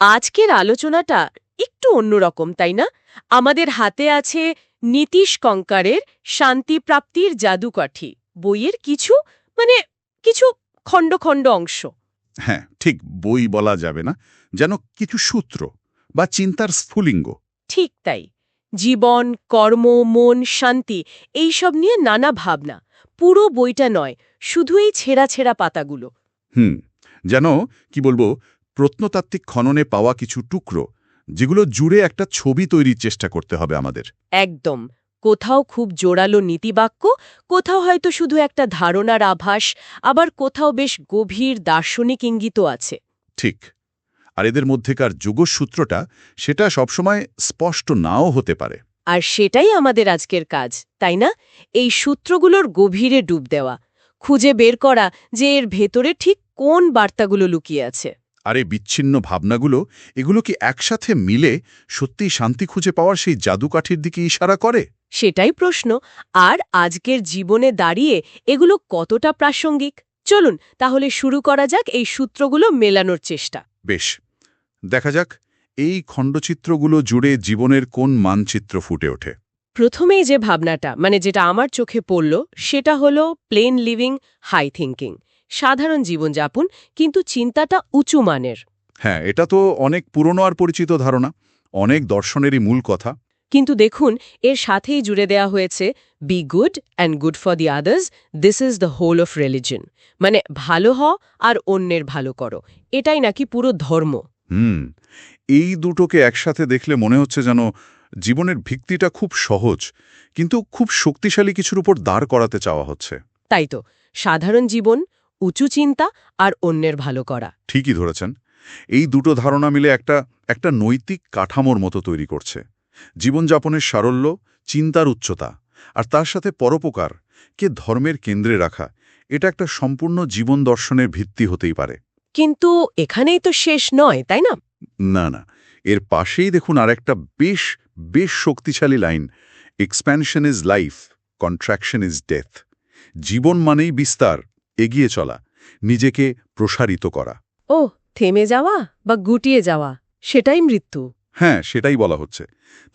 আজকের আলোচনাটা একটু অন্যরকম তাই না? আমাদের হাতে আছে নীতিশ কঙ্কারের শান্তিপ্রাপ্তির জাদুকাঠি বইয়ের কিছু মানে কিছু খণ্ড খণ্ড অংশ। হ্যাঁ ঠিক বই বলা যাবে না যেন কিছু সূত্র বা চিন্তার স্ফুলিঙ্গ। ঠিক তাই জীবন কর্ম মন শান্তি এইসব নিয়ে নানা ভাবনা পুরো বইটা নয় শুধু এই ছেঁড়া ছেঁড়া পাতাগুলো। হুম যেন কি বলব প্রত্নতাত্ত্বিক খননে পাওয়া কিছু টুকরো যেগুলো জুড়ে একটা ছবি তৈরির চেষ্টা করতে হবে আমাদের। একদম। কোথাও খুব জোরালো নীতিবাক্য কোথাও হয়তো শুধু একটা ধারণার আভাস আবার কোথাও বেশ গভীর দার্শনিক ইঙ্গিতও আছে। ঠিক। আর এদের মধ্যেকার যোগসূত্রটা সেটা সবসময় স্পষ্ট নাও হতে পারে। আর সেটাই আমাদের আজকের কাজ তাই না? এই সূত্রগুলোর গভীরে ডুব দেওয়া খুঁজে বের করা যে এর ভেতরে ঠিক কোন বার্তাগুলো লুকিয়ে আছে। আর এই বিচ্ছিন্ন ভাবনাগুলো এগুলো কি একসাথে মিলে সত্যিই শান্তি খুঁজে পাওয়ার সেই জাদুকাঠির দিকে ইশারা করে? সেটাই প্রশ্ন। আর আজকের জীবনে দাঁড়িয়ে এগুলো কতটা প্রাসঙ্গিক? চলুন তাহলে শুরু করা যাক এই সূত্রগুলো মেলানোর চেষ্টা। বেশ দেখা যাক এই খণ্ডচিত্রগুলো জুড়ে জীবনের কোন মানচিত্র ফুটে ওঠে। প্রথমেই যে ভাবনাটা মানে যেটা আমার চোখে পড়ল সেটা হলো প্লেন লিভিং হাই থিঙ্কিং সাধারণ জীবনযাপন কিন্তু চিন্তাটা উঁচু মানের। হ্যাঁ এটা তো অনেক পুরনো আর পরিচিত ধারণা অনেক দর্শনেরই মূল কথা। কিন্তু দেখুন এর সাথেই জুড়ে দেয়া হয়েছে be good and good for the others this is the whole of religion মানে ভালো হ আর অন্যের ভালো করো এটাই নাকি পুরো ধর্ম। হুম এই দুটোকে একসাথে দেখলে মনে হচ্ছে যেন জীবনের ভিত্তিটা খুব সহজ কিন্তু খুব শক্তিশালী কিছুর উপর দাঁড় করাতে চাওয়া হচ্ছে। তাই তো সাধারণ জীবন উঁচু চিন্তা আর অন্যের ভালো করা। ঠিকই ধরেছেন। এই দুটো ধারণা মিলে একটা একটা নৈতিক কাঠামোর মতো তৈরি করছে। জীবনযাপনের সারল্য চিন্তার উচ্চতা আর তার সাথে পরোপকার কে ধর্মের কেন্দ্রে রাখা এটা একটা সম্পূর্ণ জীবন দর্শনের ভিত্তি হতেই পারে। কিন্তু এখানেই তো শেষ নয় তাই না? না না। এর পাশেই দেখুন আরেকটা বেশ বেশ শক্তিশালী line. Expansion is life contraction is death জীবন মানেই বিস্তার এগিয়ে চলা নিজেকে প্রসারিত করা। ও থেমে যাওয়া বা গুটিয়ে যাওয়া সেটাই মৃত্যু। হ্যাঁ সেটাই বলা হচ্ছে।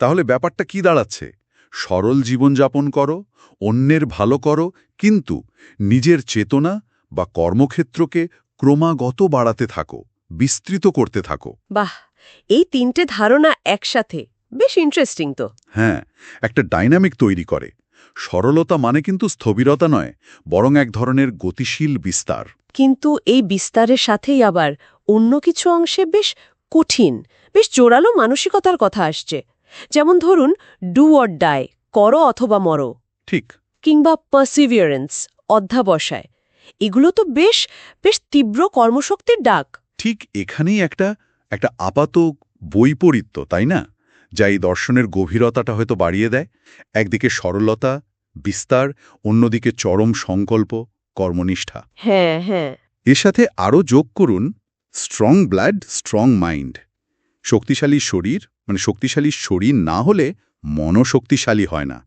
তাহলে ব্যাপারটা কি দাঁড়াচ্ছে? সরল জীবনযাপন করো অন্যের ভালো করো কিন্তু নিজের চেতনা বা কর্মক্ষেত্রকে ক্রমাগত বাড়াতে থাকো বিস্তৃত করতে থাকো। বাহ এই তিনটে ধারণা একসাথে বেশ ইন্টারেস্টিং তো। হ্যাঁ একটা ডাইনামিক তৈরি করে। সরলতা মানে কিন্তু স্থবিরতা নয় বরং এক ধরনের গতিশীল বিস্তার। কিন্তু এই বিস্তারের সাথেই আবার অন্য কিছু অংশে বেশ কঠিন বেশ জোরালো মানসিকতার কথা আসছে। যেমন ধরুন ডু অর ডাই করো অথবা মরো। ঠিক। কিংবা পারসিভিয়ারেন্স অধ্যাবসায়। এগুলো তো বেশ বেশ তীব্র কর্মশক্তির ডাক। ঠিক এখানেই একটা একটা আপাত বৈপরীত্য তাই না? যা এই দর্শনের গভীরতাটা হয়তো বাড়িয়ে দেয়। একদিকে সরলতা বিস্তার অন্যদিকে চরম সংকল্প কর্মনিষ্ঠা। হ্যাঁ হ্যাঁ। এর সাথে আরও যোগ করুন স্ট্রং ব্লাড স্ট্রং মাইন্ড শক্তিশালী শরীর মানে শক্তিশালী শরীর না হলে মনও শক্তিশালী হয় না।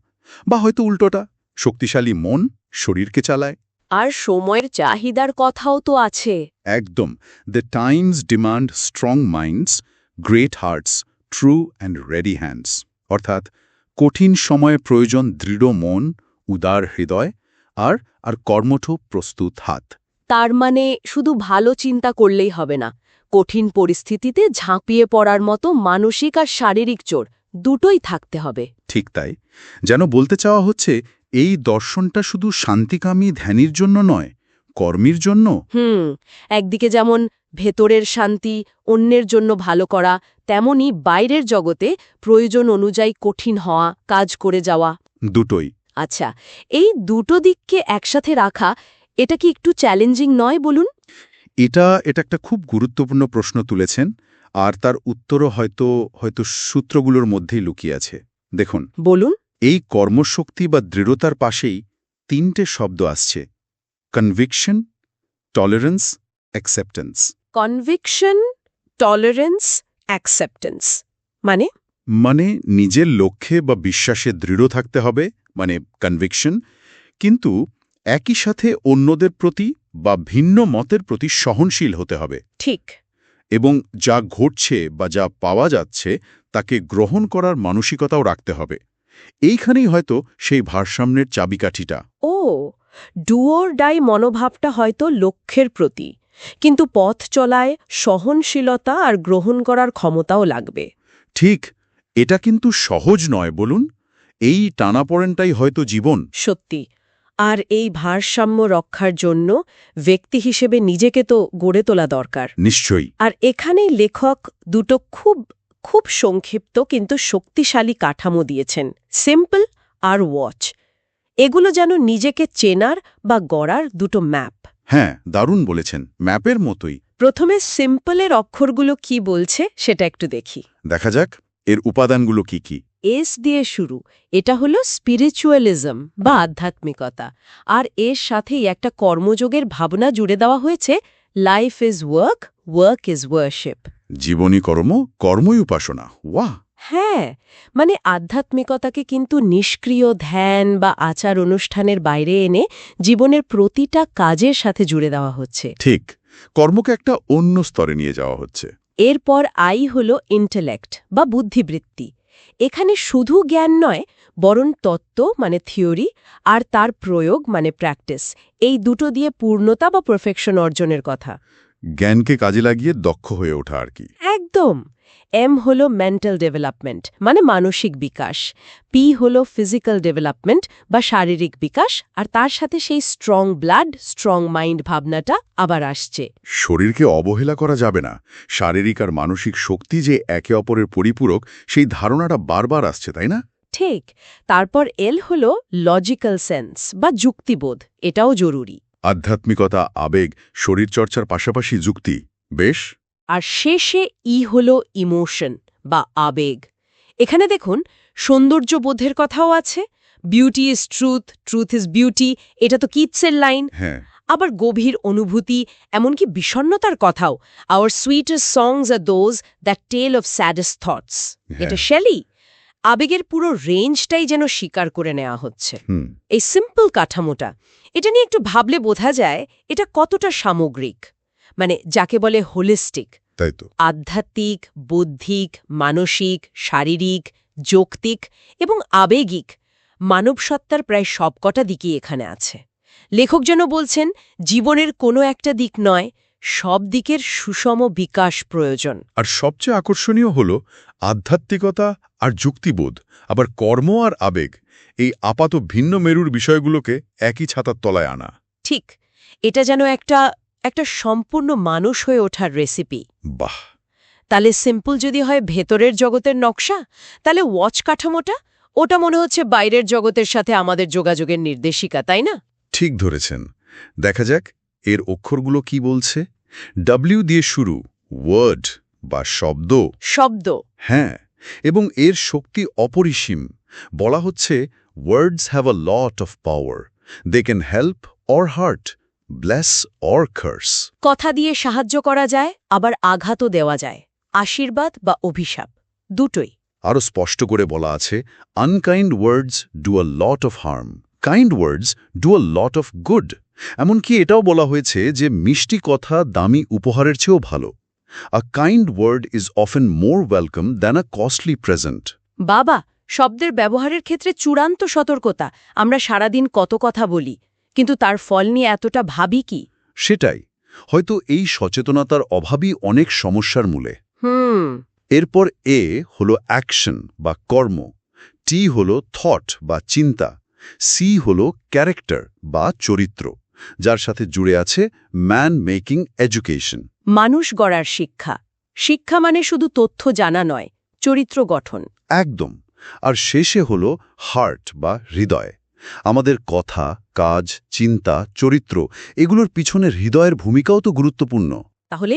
বা হয়তো উল্টোটা শক্তিশালী মন শরীরকে চালায়। আর সময়ের চাহিদার কথাও তো আছে। একদম। The times demand strong minds great hearts true and ready hands অর্থাৎ কঠিন সময়ে প্রয়োজন দৃঢ় মন উদার হৃদয় আর আর কর্মঠ প্রস্তুত হাত। তার মানে শুধু ভালো চিন্তা করলেই হবে না। কঠিন পরিস্থিতিতে ঝাঁপিয়ে পড়ার মতো মানসিক আর শারীরিক চোর দুটোই থাকতে হবে। ঠিক তাই। যেন বলতে চাওয়া হচ্ছে এই দর্শনটা শুধু শান্তিকামী ধ্যানের জন্য নয় কর্মীর জন্য? হুম একদিকে যেমন ভেতরের শান্তি অন্যের জন্য ভালো করা তেমনি বাইরের জগতে প্রয়োজন অনুযায়ী কঠিন হওয়া কাজ করে যাওয়া। দুটোই। আচ্ছা এই দুটো দিককে একসাথে রাখা এটা কি একটু চ্যালেঞ্জিং নয় বলুন? এটা এটা একটা খুব গুরুত্বপূর্ণ প্রশ্ন তুলেছেন আর তার উত্তরও হয়তো হয়তো সূত্রগুলোর মধ্যেই লুকিয়ে আছে। দেখুন বলুন। এই কর্মশক্তি বা দৃঢ়তার পাশেই তিনটে শব্দ আসছে। Conviction tolerance acceptance conviction tolerance acceptance মানে? মানে নিজের লক্ষ্যে বা বিশ্বাসে দৃঢ় থাকতে হবে মানে কনভিকশন কিন্তু একই সাথে অন্যদের প্রতি বা ভিন্ন মতের প্রতি সহনশীল হতে হবে। ঠিক। এবং যা ঘটছে বা যা পাওয়া যাচ্ছে তাকে গ্রহণ করার মানসিকতাও রাখতে হবে। এইখানেই হয়তো সেই ভারসাম্যের চাবিকাঠিটা। ও ডুয়োর ডাই মনোভাবটা হয়তো লক্ষ্যের প্রতি কিন্তু পথ চলায় সহনশীলতা আর গ্রহণ করার ক্ষমতাও লাগবে। ঠিক এটা কিন্তু সহজ নয় বলুন। এই টানাপড়েনটাই হয়তো জীবন। সত্যি আর এই ভারসাম্য রক্ষার জন্য ব্যক্তি হিসেবে নিজেকে তো গড়ে তোলা দরকার। নিশ্চয়ই। আর এখানেই লেখক দুটো খুব খুব সংক্ষিপ্ত কিন্তু শক্তিশালী কাঠামো দিয়েছেন সিম্পল আর ওয়াচ এগুলো যেন নিজেকে চেনার বা গড়ার দুটো ম্যাপ। হ্যাঁ দারুণ বলেছেন ম্যাপের মতোই। প্রথমে সিম্পলের অক্ষরগুলো কি বলছে সেটা একটু দেখি। দেখা যাক এর উপাদানগুলো কি কি? এস দিয়ে শুরু এটা হলো স্পিরিচুয়ালিজম বা আধ্যাত্মিকতা আর এর সাথেই একটা কর্মযোগের ভাবনা জুড়ে দেওয়া হয়েছে life is work work is worship জীবনী কর্ম কর্মই উপাসনা ওয়াহ! হ্যাঁ মানে আধ্যাত্মিকতাকে কিন্তু নিষ্ক্রিয় ধ্যান বা আচার অনুষ্ঠানের বাইরে এনে জীবনের প্রতিটা কাজের সাথে জুড়ে দেওয়া হচ্ছে। ঠিক কর্মকে একটা অন্য স্তরে নিয়ে যাওয়া হচ্ছে। এরপর আই হল ইন্টেলেক্ট বা বুদ্ধিবৃত্তি। এখানে শুধু জ্ঞান নয় বরং তত্ত্ব মানে থিওরি আর তার প্রয়োগ মানে প্র্যাকটিস। এই দুটো দিয়ে পূর্ণতা বা পারফেকশন অর্জনের কথা। জ্ঞানকে কাজে লাগিয়ে দক্ষ হয়ে ওঠা আর কি। একদম। এম হল মেন্টাল ডেভেলপমেন্ট মানে মানসিক বিকাশ। পি হল ফিজিক্যাল ডেভেলপমেন্ট বা শারীরিক বিকাশ আর তার সাথে সেই স্ট্রং ব্লাড স্ট্রং মাইন্ড ভাবনাটা আবার আসছে। শরীরকে অবহেলা করা যাবে না। শারীরিক আর মানসিক শক্তি যে একে অপরের পরিপূরক সেই ধারণাটা বারবার আসছে তাই না? ঠিক। তারপর এল হল লজিক্যাল সেন্স বা যুক্তিবোধ এটাও জরুরি। আধ্যাত্মিকতা আবেগ শরীরচর্চার পাশাপাশি যুক্তি বেশ? আর শেষে ই হল ইমোশন বা আবেগ। এখানে দেখুন সৌন্দর্যবোধের কথাও আছে beauty is truth truth is beauty এটা তো কিটসের লাইন। হ্যাঁ। আবার গভীর অনুভূতি এমনকি বিষণ্নতার কথাও। Our sweetest songs are those that tell of saddest thoughts এটা শ্যালি আবেগের পুরো রেঞ্জটাই যেন স্বীকার করে নেওয়া হচ্ছে। এই সিম্পল কাঠামোটা এটা নিয়ে একটু ভাবলে বোঝা যায় এটা কতটা সামগ্রিক। মানে যাকে বলে হোলিস্টিক তাই তো। আধ্যাত্মিক বৌদ্ধিক মানসিক শারীরিক যৌক্তিক এবং আবেগিক মানবসত্তার প্রায় সবকটা দিকই এখানে আছে। লেখক যেন বলছেন জীবনের কোনো একটা দিক নয় সব দিকের সুষম বিকাশ প্রয়োজন। আর সবচেয়ে আকর্ষণীয় হল আধ্যাত্মিকতা আর যুক্তিবোধ আবার কর্ম আর আবেগ এই আপাত ভিন্ন মেরুর বিষয়গুলোকে একই ছাতার তলায় আনা। ঠিক এটা যেন একটা একটা সম্পূর্ণ মানুষ হয়ে ওঠার রেসিপি বাহ। তাহলে সিম্পল যদি হয় ভেতরের জগতের নকশা তাহলে ওয়াচ কাঠামোটা ওটা মনে হচ্ছে বাইরের জগতের সাথে আমাদের যোগাযোগের নির্দেশিকা তাই না? ঠিক ধরেছেন। দেখা যাক এর অক্ষরগুলো কি বলছে। ডাব্লিউ দিয়ে শুরু ওয়ার্ড বা শব্দ। শব্দ। হ্যাঁ এবং এর শক্তি অপরিসীম। বলা হচ্ছে words have a lot of power they can help or hurt bless or curse কথা দিয়ে সাহায্য করা যায় আবার আঘাতও দেওয়া যায়। আশীর্বাদ বা অভিশাপ। দুটোই। আরও স্পষ্ট করে বলা আছে unkind words do a lot of harm kind words do a lot of good এমনকি এটাও বলা হয়েছে যে মিষ্টি কথা দামি উপহারের চেয়েও ভালো। A kind word is often more welcome than a costly present বাবা শব্দের ব্যবহারের ক্ষেত্রে চূড়ান্ত সতর্কতা। আমরা সারাদিন কত কথা বলি। কিন্তু তার ফল নিয়ে এতটা ভাবি কি? সেটাই। হয়তো এই সচেতনতার অভাবই অনেক সমস্যার মূলে। হুম। এরপর এ হল অ্যাকশন বা কর্ম টি হল থট বা চিন্তা সি হল ক্যারেক্টার বা চরিত্র যার সাথে জুড়ে আছে ম্যান মেকিং এডুকেশন। মানুষ গড়ার শিক্ষা। শিক্ষা মানে শুধু তথ্য জানা নয় চরিত্র গঠন। একদম। আর শেষে হল হার্ট বা হৃদয়। আমাদের কথা কাজ চিন্তা চরিত্র এগুলোর পিছনে হৃদয়ের ভূমিকাও তো গুরুত্বপূর্ণ। তাহলে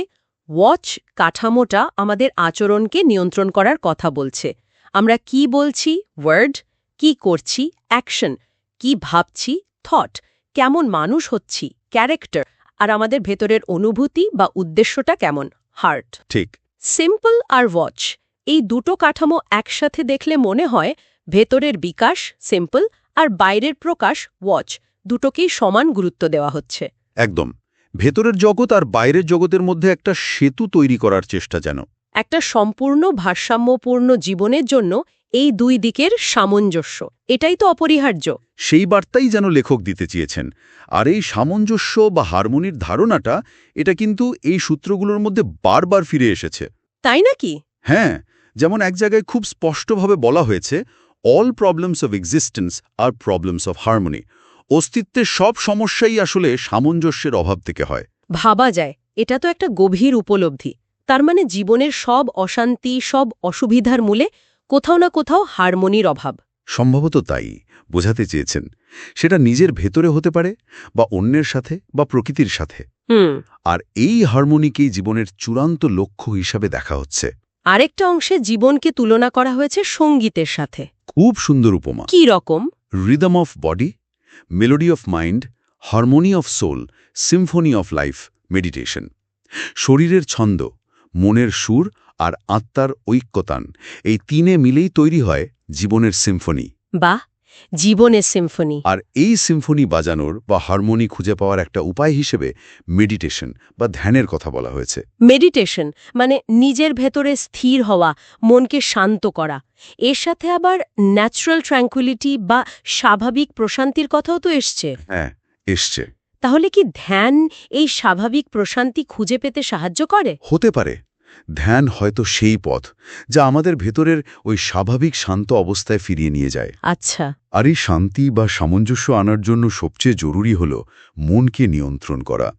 ওয়াচ কাঠামোটা আমাদের আচরণকে নিয়ন্ত্রণ করার কথা বলছে। আমরা কি বলছি? ওয়ার্ড কি করছি? অ্যাকশন কি ভাবছি? থট কেমন মানুষ হচ্ছি? ক্যারেক্টার আর আমাদের ভেতরের অনুভূতি বা উদ্দেশ্যটা কেমন? হার্ট ঠিক। সিম্পল আর ওয়াচ এই দুটো কাঠামো একসাথে দেখলে মনে হয় ভেতরের বিকাশ সিম্পল আর বাইরের প্রকাশ ওয়াচ দুটোকেই সমান গুরুত্ব দেওয়া হচ্ছে। একদম। ভেতরের জগৎ আর বাইরের জগতের মধ্যে একটা সেতু তৈরি করার চেষ্টা যেন। একটা সম্পূর্ণ ভারসাম্যপূর্ণ জীবনের জন্য এই দুই দিকের সামঞ্জস্য। এটাই তো অপরিহার্য। সেই বার্তাই যেন লেখক দিতে চেয়েছেন। আর এই সামঞ্জস্য বা হারমোনির ধারণাটা এটা কিন্তু এই সূত্রগুলোর মধ্যে বারবার ফিরে এসেছে। তাই নাকি? হ্যাঁ যেমন এক জায়গায় খুব স্পষ্টভাবে বলা হয়েছে all problems of existence are problems of harmony অস্তিত্বের সব সমস্যাই আসলে সামঞ্জস্যের অভাব থেকে হয়। ভাবা যায় এটা তো একটা গভীর উপলব্ধি। তার মানে জীবনের সব অশান্তি সব অসুবিধার মূলে কোথাও না কোথাও হারমোনির অভাব। সম্ভবত তাই বোঝাতে চেয়েছেন। সেটা নিজের ভেতরে হতে পারে বা অন্যের সাথে বা প্রকৃতির সাথে। হুম। আর এই হারমোনিকেই জীবনের চূড়ান্ত লক্ষ্য হিসাবে দেখা হচ্ছে। আরেকটা অংশে জীবনকে তুলনা করা হয়েছে সঙ্গীতের সাথে। খুব সুন্দর উপমা। কি রকম? Rhythm of body melody of mind harmony of soul symphony of life meditation শরীরের ছন্দ মনের সুর আর আত্মার ঐক্যতান এই তিনে মিলেই তৈরি হয় জীবনের সিম্ফনি। বা জীবনের সিম্ফনি আর এই সিম্ফনি বাজানোর বা হারমোনি খুঁজে পাওয়ার একটা উপায় হিসেবে মেডিটেশন বা ধ্যানের কথা বলা হয়েছে। মেডিটেশন মানে নিজের ভেতরে স্থির হওয়া মনকে শান্ত করা। এর সাথে আবার ন্যাচারাল ট্র্যাঙ্কুইলিটি বা স্বাভাবিক প্রশান্তির কথাও তো এসছে। হ্যাঁ এসছে। তাহলে কি ধ্যান এই স্বাভাবিক প্রশান্তি খুঁজে পেতে সাহায্য করে? হতে পারে। ধ্যান হয়তো সেই পথ যা আমাদের ভেতরের ওই স্বাভাবিক শান্ত অবস্থায় ফিরিয়ে নিয়ে যায়। আচ্ছা। আর এই শান্তি বা সামঞ্জস্য আনার জন্য সবচেয়ে জরুরি হল মনকে নিয়ন্ত্রণ করা।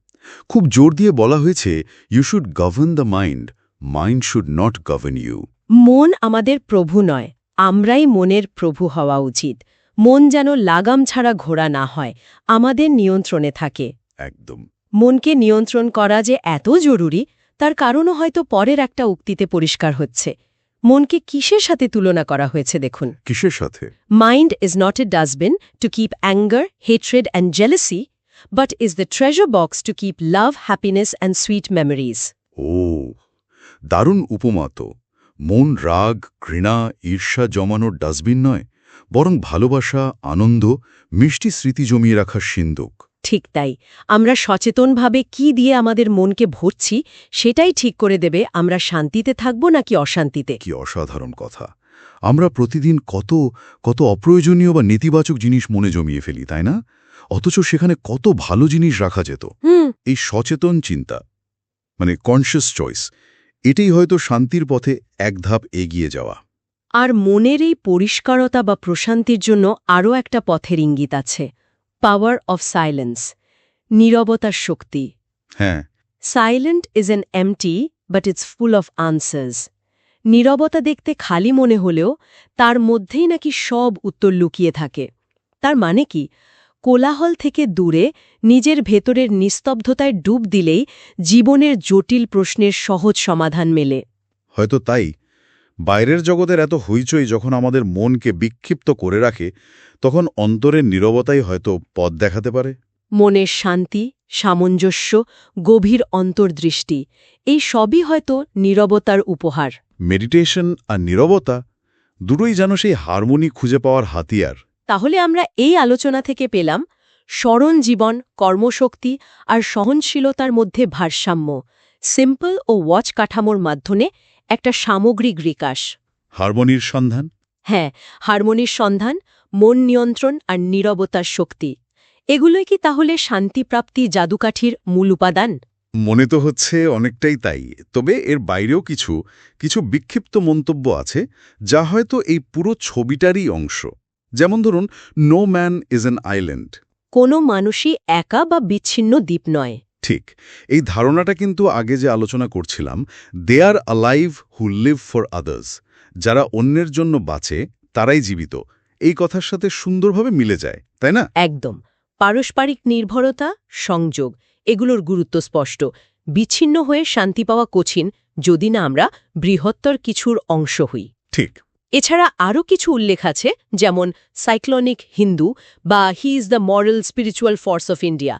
খুব জোর দিয়ে বলা হয়েছে you should govern the mind mind should not govern you মন আমাদের প্রভু নয় আমরাই মনের প্রভু হওয়া উচিত। মন যেন লাগাম ছাড়া ঘোরা না হয় আমাদের নিয়ন্ত্রণে থাকে। একদম। মনকে নিয়ন্ত্রণ করা যে এত জরুরি তার কারণও হয়তো পরের একটা উক্তিতে পরিষ্কার হচ্ছে। মনকে কিসের সাথে তুলনা করা হয়েছে দেখুন? কিসের সাথে? Mind is not a dustbin to keep anger, hatred, and jealousy, but is the treasure box to keep love, happiness, and sweet memories. ও দারুণ উপমা তো। মন রাগ ঘৃণা ঈর্ষা জমানোর ডাস্টবিন নয় বরং ভালোবাসা আনন্দ মিষ্টি স্মৃতি জমিয়ে রাখার সিন্দুক। ঠিক তাই। আমরা সচেতনভাবে কি দিয়ে আমাদের মনকে ভরছি সেটাই ঠিক করে দেবে আমরা শান্তিতে থাকব নাকি অশান্তিতে? কি অসাধারণ কথা। আমরা প্রতিদিন কত কত অপ্রয়োজনীয় বা নেতিবাচক জিনিস মনে জমিয়ে ফেলি তাই না? অথচ সেখানে কত ভালো জিনিস রাখা যেত। এই সচেতন চিন্তা মানে কনসিয়াস চয়েস এটাই হয়তো শান্তির পথে এক ধাপ এগিয়ে যাওয়া। আর মনের এই পরিষ্কারতা বা প্রশান্তির জন্য আরও একটা পথের ইঙ্গিত আছে। পাওয়ার অফ সাইলেন্স নীরবতার শক্তি হ্যাঁ silent is an empty but it's full of answers নীরবতা দেখতে খালি মনে হলেও তার মধ্যেই নাকি সব উত্তর লুকিয়ে থাকে তার মানে কি কোলাহল থেকে দূরে নিজের ভেতরের নিস্তব্ধতায় ডুব দিলেই জীবনের জটিল প্রশ্নের সহজ সমাধান মেলে হয়তো তাই বাইরের জগতের এত হইচই যখন আমাদের মনকে বিক্ষিপ্ত করে রাখে তখন অন্তরের নীরবতাই হয়তো পথ দেখাতে পারে। মনের শান্তি সামঞ্জস্য গভীর অন্তর্দৃষ্টি এই সবই হয়তো নীরবতার উপহার। মেডিটেশন আর নীরবতা দুটোই যেন সেই হারমোনি খুঁজে পাওয়ার হাতিয়ার। তাহলে আমরা এই আলোচনা থেকে পেলাম স্মরণ জীবন কর্মশক্তি আর সহনশীলতার মধ্যে ভারসাম্য সিম্পল ও ওয়াচ কাঠামোর মাধ্যমে একটা সামগ্রিক বিকাশ। হারমোনির সন্ধান? হ্যাঁ হারমোনির সন্ধান মন নিয়ন্ত্রণ আর নীরবতার শক্তি। এগুলোই কি তাহলে শান্তিপ্রাপ্তি জাদুকাঠির মূল উপাদান? মনে তো হচ্ছে অনেকটাই তাই তবে এর বাইরেও কিছু কিছু বিক্ষিপ্ত মন্তব্য আছে যা হয়তো এই পুরো ছবিটারই অংশ। যেমন ধরুন no man is an island কোনো মানুষই একা বা বিচ্ছিন্ন দ্বীপ নয়। ঠিক এই ধারণাটা কিন্তু আগে যে আলোচনা করছিলাম they are alive who live for others যারা অন্যের জন্য বাঁচে তারাই জীবিত। এই কথার সাথে সুন্দরভাবে মিলে যায় তাই না? একদম। পারস্পরিক নির্ভরতা সংযোগ এগুলোর গুরুত্ব স্পষ্ট। বিচ্ছিন্ন হয়ে শান্তি পাওয়া কঠিন যদি না আমরা বৃহত্তর কিছুর অংশ হই। ঠিক। এছাড়া আরও কিছু উল্লেখ আছে যেমন সাইক্লনিক হিন্দু বা he is the moral spiritual force of India.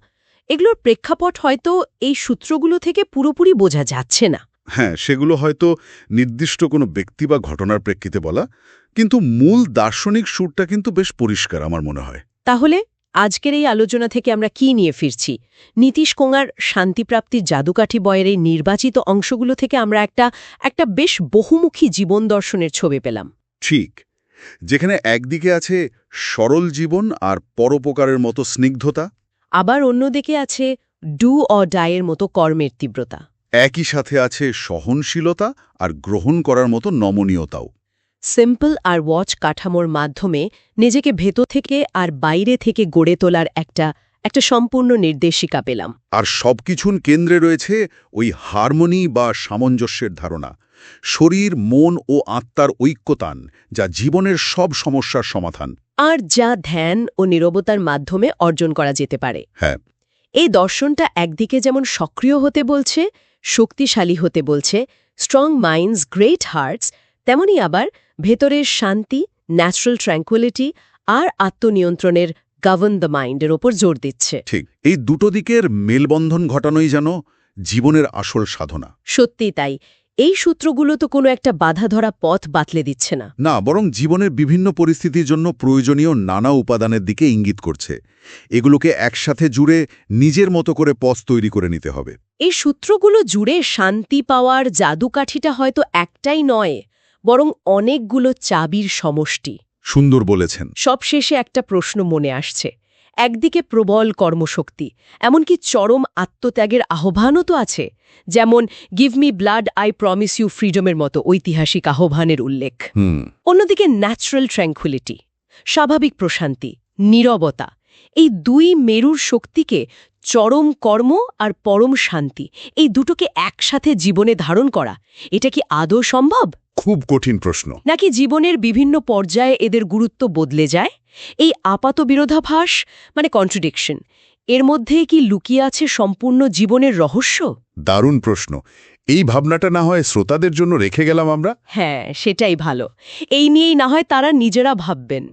এগুলোর প্রেক্ষাপট হয়তো এই সূত্রগুলো থেকে পুরোপুরি বোঝা যাচ্ছে না। হ্যাঁ সেগুলো হয়তো নির্দিষ্ট কোনো ব্যক্তি বা ঘটনার প্রেক্ষিতে বলা কিন্তু মূল দার্শনিক সুরটা কিন্তু বেশ পরিষ্কার আমার মনে হয়। তাহলে আজকের এই আলোচনা থেকে আমরা কি নিয়ে ফিরছি? নীতিশ কোঙার শান্তিপ্রাপ্তির জাদুকাঠি বয়ের এই নির্বাচিত অংশগুলো থেকে আমরা একটা একটা বেশ বহুমুখী জীবন দর্শনের ছবি পেলাম। ঠিক। যেখানে একদিকে আছে সরল জীবন আর পরোপকারের মতো স্নিগ্ধতা। আবার অন্যদিকে আছে ডু অ ডায়ের মতো কর্মের তীব্রতা। একই সাথে আছে সহনশীলতা আর গ্রহণ করার মতো নমনীয়তাও। সিম্পল আর ওয়াচ কাঠামোর মাধ্যমে নিজেকে ভেতর থেকে আর বাইরে থেকে গড়ে তোলার একটা একটা সম্পূর্ণ নির্দেশিকা পেলাম। আর সবকিছুর কেন্দ্রে রয়েছে ওই হারমোনি বা সামঞ্জস্যের ধারণা। শরীর মন ও আত্মার ঐক্যতান যা জীবনের সব সমস্যার সমাধান। আর যা ধ্যান ও নীরবতার মাধ্যমে অর্জন করা যেতে পারে। হ্যাঁ। এই দর্শনটা একদিকে যেমন সক্রিয় হতে বলছে শক্তিশালী হতে বলছে স্ট্রং মাইন্ডস গ্রেট হার্টস তেমনি আবার ভেতরের শান্তি ন্যাচারাল ট্র্যাঙ্কুইলিটি আর আত্মনিয়ন্ত্রণের গভর্ন দ্য মাইন্ডের ওপর জোর দিচ্ছে। ঠিক এই দুটো দিকের মেলবন্ধন ঘটানোই যেন জীবনের আসল সাধনা। সত্যি তাই এই সূত্রগুলো তো কোনো একটা বাধা ধরা পথ বাতলে দিচ্ছে না। না বরং জীবনের বিভিন্ন পরিস্থিতির জন্য প্রয়োজনীয় নানা উপাদানের দিকে ইঙ্গিত করছে। এগুলোকে একসাথে জুড়ে নিজের মতো করে পথ তৈরি করে নিতে হবে। এই সূত্রগুলো জুড়ে শান্তি পাওয়ার জাদুকাঠিটা হয়তো একটাই নয় বরং অনেকগুলো চাবির সমষ্টি। সুন্দর বলেছেন। সবশেষে একটা প্রশ্ন মনে আসছে। একদিকে প্রবল কর্মশক্তি এমনকি চরম আত্মত্যাগের আহ্বানও তো আছে যেমন give me blood I promise you ফ্রিডমের মতো ঐতিহাসিক আহ্বানের উল্লেখ। অন্যদিকে ন্যাচারাল ট্র্যাঙ্কুইলিটি স্বাভাবিক প্রশান্তি নীরবতা এই দুই মেরুর শক্তিকে চরম কর্ম আর পরম শান্তি এই দুটোকে একসাথে জীবনে ধারণ করা এটা কি আদৌ সম্ভব? খুব কঠিন প্রশ্ন। নাকি জীবনের বিভিন্ন পর্যায়ে এদের গুরুত্ব বদলে যায়? এই আপাত বিরোধাভাস মানে কন্ট্রাডিকশন এর মধ্যে কি লুকিয়ে আছে সম্পূর্ণ জীবনের রহস্য? দারুণ প্রশ্ন। এই ভাবনাটা না হয় শ্রোতাদের জন্য রেখে গেলাম আমরা? হ্যাঁ সেটাই ভালো। এই নিয়েই না হয় তারা নিজেরা ভাববেন।